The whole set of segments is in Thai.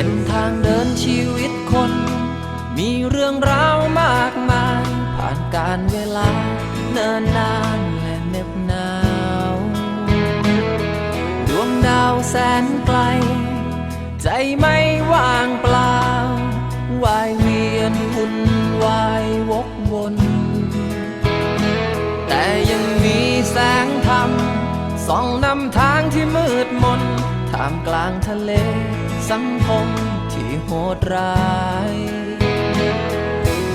ส้นทางเดินชีวิตคน มีเรื่องราวมากมาย ผ่านการเวลาเนิ่นนานและเหน็บหนาว ดวงดาวแสนไกล ใจไม่ว่างเปล่าวายเวียนวุ่นวายวกวน แต่ยังมีแสงธรรมส่องนำทางที่มืดมนท่ามกลางทะเล สังคมที่โหดร้าย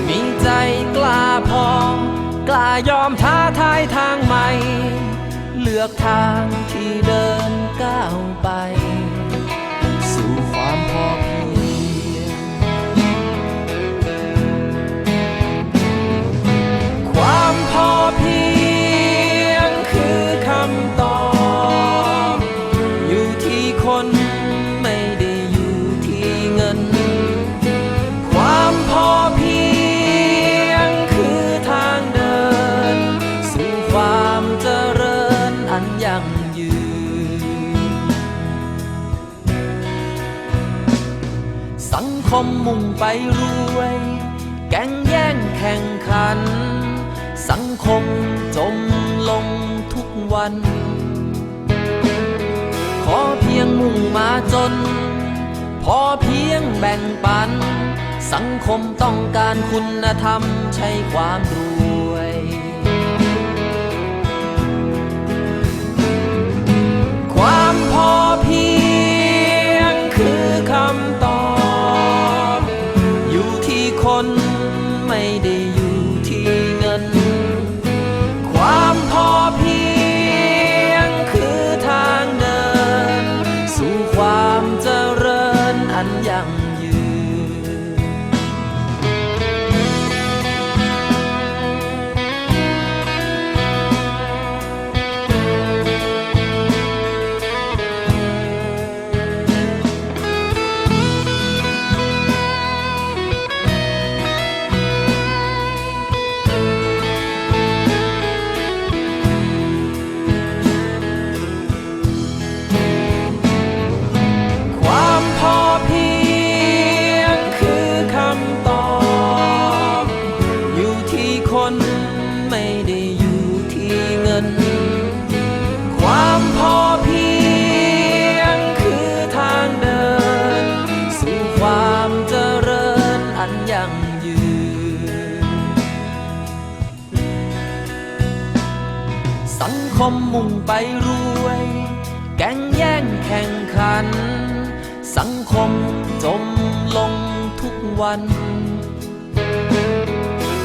มีใจกล้าพอกล้ายอมท้าทายทางใหม่ เลือกทางที่เดิน คมมุ่งไปรวย แก่งแย่งแข่งขัน สังคมจมลงทุกวัน ขอเพียงมุ่งมาจน พอเพียงแบ่งปัน สังคมต้องการคุณธรรมใช่ความร คมมุ่งไปรวย แก่งแย่งแข่งขัน สังคมจมลงทุกวัน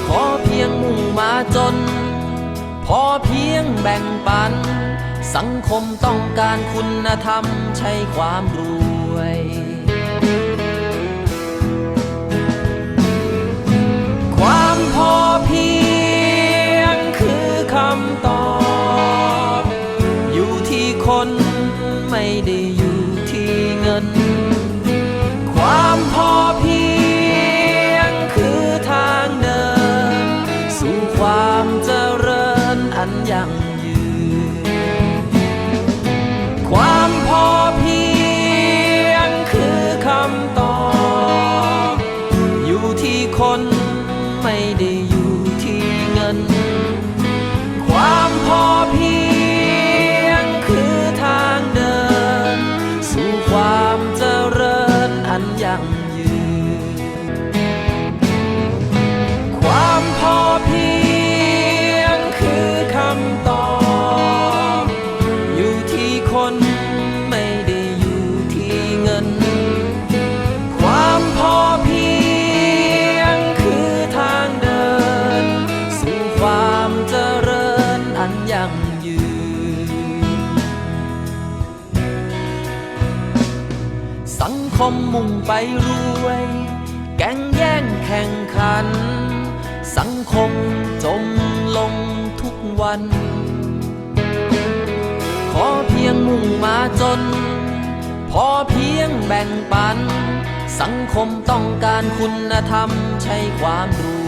ขอเพียงมุ่งมาจน พอเพียงแบ่งปัน สังคมต้องการคุณธรรมใช่ความรวย คมมุ่งไปรวย แก่งแย่งแข่งขัน สังคมจมลงทุกวัน ขอเพียงมุ่งมาจน พอเพียงแบ่งปัน สังคมต้องการคุณธรรมใช่ความรู้